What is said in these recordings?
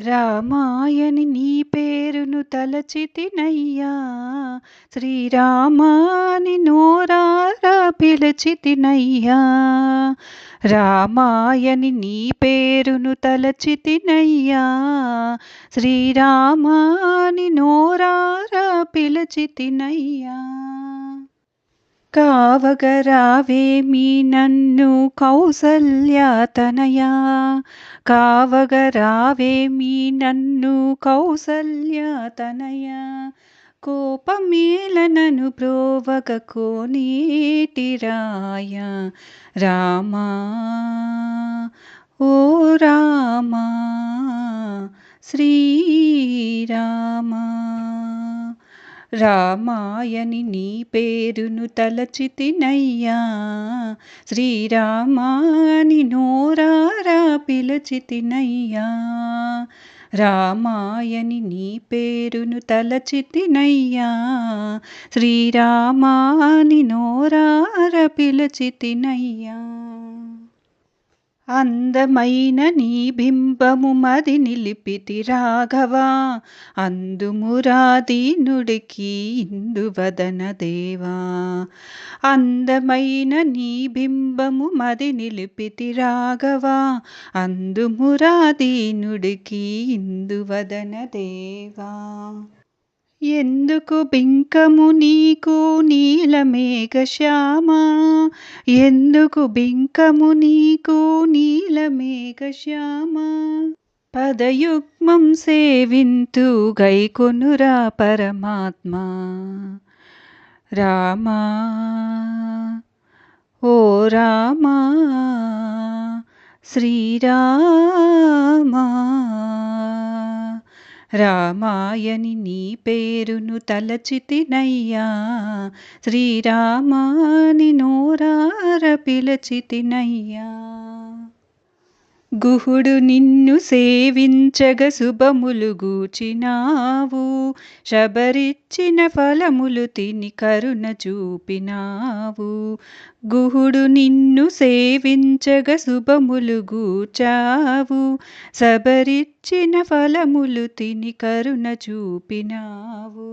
రామాయని నీ పేరును తలచితినయ్యా. శ్రీరామాని నోరారా పిలచితినయ్యా. రామాయని నీ పేరును తలచితినయ్యా. శ్రీరామాని నోరారా పిలచితినయ్యా. కావగరావేమి నన్ను కౌసల్యాతనయా కావగరావేమి నన్ను కౌసల్యాతనయా కోపమేలనను బ్రోవగ కోనేటిరాయ రామా ఓ రామా శ్రీ రామాయని నీ పేరును తలచితినయ్యా. శ్రీరామాని నోరారా పిలచితినయ్యా. రామాయని నీ పేరును తలచితినయ్యా. శ్రీరామాని నోరార పిలచితినయ్యా. అందమైన నీ బింబము మది నిలిపితి రాఘవా అందుమురాదీనుడికి ఇందువదన దేవా. అందమైన నీ బింబము మది నిలిపితి రాఘవా అందుమురాదీనుడికి ఇందువదన దేవా. ఎందుకు బింకము నీకు నీలమేఘ శ్యామ ఎందుకు బింకము నీకు నీలమేఘ శ్యామ పదయుగ్మం సేవింతు గైకొనురా పరమాత్మా. రామా ఓ రామా శ్రీరామా. రామాయని నీ పేరును తలచితినయ్యా. శ్రీరామాని నోరార పిలచితినయ్యా. గుహుడు నిన్ను సేవించగ శుభములు గూచినావు. శబరిచ్చిన ఫలములు తిని కరుణ చూపినావు. గుహుడు నిన్ను సేవించగ శుభములు గూచావు శబరిచ్చిన ఫలములు తిని కరుణ చూపినావు.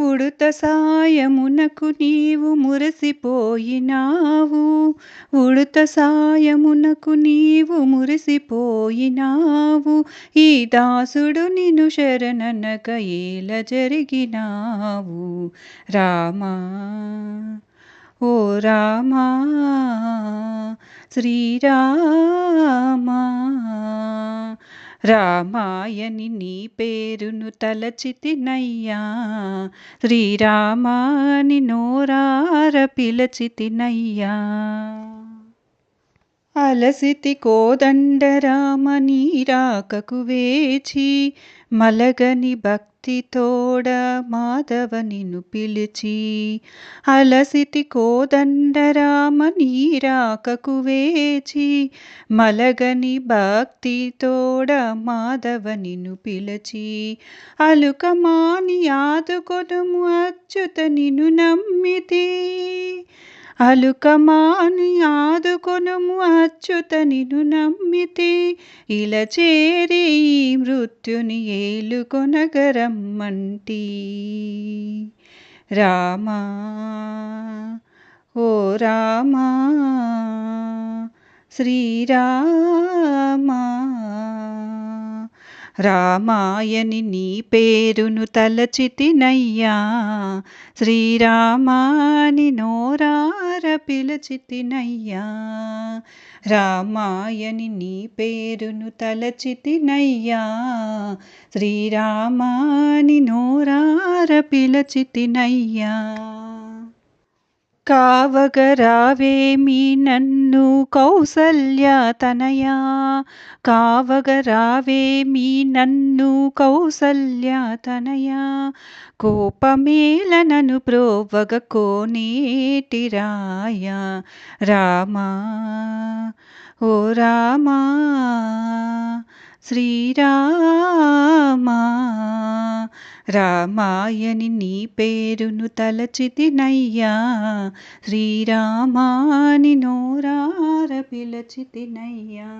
ఉడుత సాయమునకు నీవు మురిసిపోయినావు. ఉడుత సాయమునకు నీవు మురిసిపోయినావు. ఈ దాసుడు నిను శరణనక ఏల జరిగినావు. రామా ఓ రామా శ్రీరామా. రామాయని నీ పేరును తలచితినయ్యా. శ్రీరామాని నోరార పిలచితినయ్యా. అలసితి కోదండరామ నీరాకకు వేచి మలగని భక్తితోడ మాధవ నిన్ను పిలిచి. అలసితి కోదండరామ నీరాకకు వేచి మలగని భక్తితోడ మాధవ నిన్ను పిలిచి. అలుకమాని ఆదుకొనుము అచ్యుత నిన్ను నమ్మితి. అలుకమాని ఆదుకొనుము అచ్యుత నిను నమ్మితే. ఇలా చేరి మృత్యుని ఏలుకొనగరమ్మంటి. రామా ఓ రామా శ్రీరామా. రామాయని నీ పేరును తలచితినయ్యా. శ్రీరామాని నోరార పిలచితినయ్యా. రామాయని నీ పేరును తలచితినయ్యా. శ్రీరామాని నోరార పిలచితినయ్యా. కావగరావేమి నన్ను కౌసల్య తనయా? కావగరావేమి నన్ను కౌసల్య కౌసల్యతనయా కోపమేలనను ప్రోవగ కోనేటిరాయ రామా ఓ రామా శ్రీరామా. రామాయని నీ పేరును తలచితినయ్యా. శ్రీరామాని నోరార పిలచితినయ్యా.